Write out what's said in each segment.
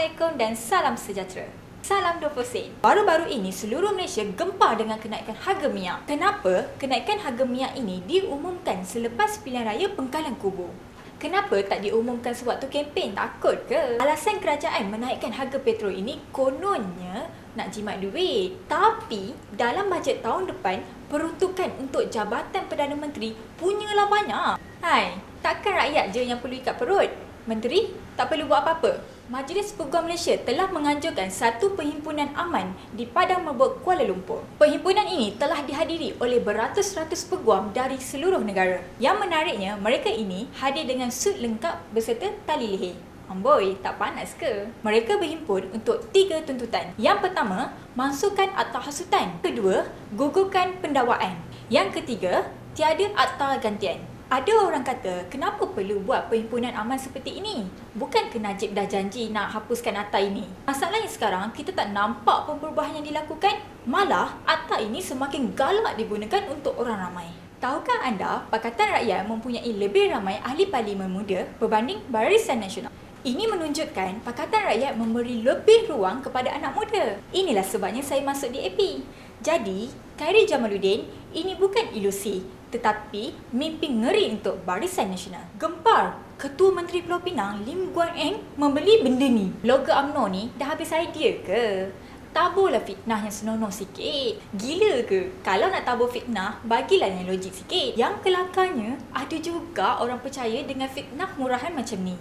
Assalamualaikum dan salam sejahtera. Salam 20 sen. Baru-baru ini seluruh Malaysia gempar dengan kenaikan harga minyak. Kenapa kenaikan harga minyak ini diumumkan selepas pilihan raya pengkalan kubu? Kenapa tak diumumkan sewaktu kempen? Takut ke? Alasan kerajaan menaikkan harga petrol ini kononnya nak jimat duit. Tapi dalam bajet tahun depan, peruntukan untuk Jabatan Perdana Menteri punyalah banyak. Hai, takkan rakyat je yang perlu ikat perut? Menteri tak perlu buat apa-apa. Majlis Peguam Malaysia telah menganjurkan satu perhimpunan aman di Padang Merbok, Kuala Lumpur. Perhimpunan ini telah dihadiri oleh beratus-ratus peguam dari seluruh negara. Yang menariknya, mereka ini hadir dengan suit lengkap beserta tali leher. Amboi, tak panas ke? Mereka berhimpun untuk tiga tuntutan. Yang pertama, mansukan akta hasutan. Kedua, gugurkan pendakwaan. Yang ketiga, tiada akta gantian. Ada orang kata, kenapa perlu buat perhimpunan aman seperti ini? Bukan ke Najib dah janji nak hapuskan akta ini. Masalahnya sekarang, kita tak nampak pun perubahan yang dilakukan. Malah, akta ini semakin galak digunakan untuk orang ramai. Tahukah anda, Pakatan Rakyat mempunyai lebih ramai ahli parlimen muda berbanding Barisan Nasional? Ini menunjukkan Pakatan Rakyat memberi lebih ruang kepada anak muda. Inilah sebabnya saya masuk di AP. Jadi, Khairi Jamaluddin, ini bukan ilusi, tetapi mimpi ngeri untuk Barisan Nasional. Gempar, Ketua Menteri Pulau Pinang Lim Guan Eng membeli benda ni. Blogger UMNO ni dah habis idea ke? Taburlah fitnah yang senonoh sikit. Gila ke? Kalau nak tabur fitnah, bagilah yang logik sikit. Yang kelakarnya, ada juga orang percaya dengan fitnah murahan macam ni.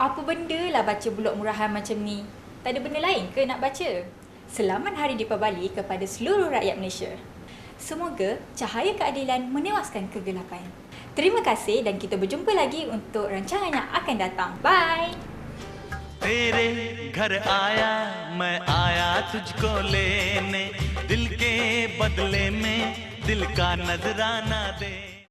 Apa benda lah baca blog murahan macam ni? Tak ada benda lain ke nak baca? Selamat Hari Deepavali kepada seluruh rakyat Malaysia. Semoga cahaya keadilan menewaskan kegelapan. Terima kasih dan kita berjumpa lagi untuk rancangan yang akan datang. Bye! तेरे घर आया मैं आया तुझको लेने दिल के बदले में दिल का नजराना दे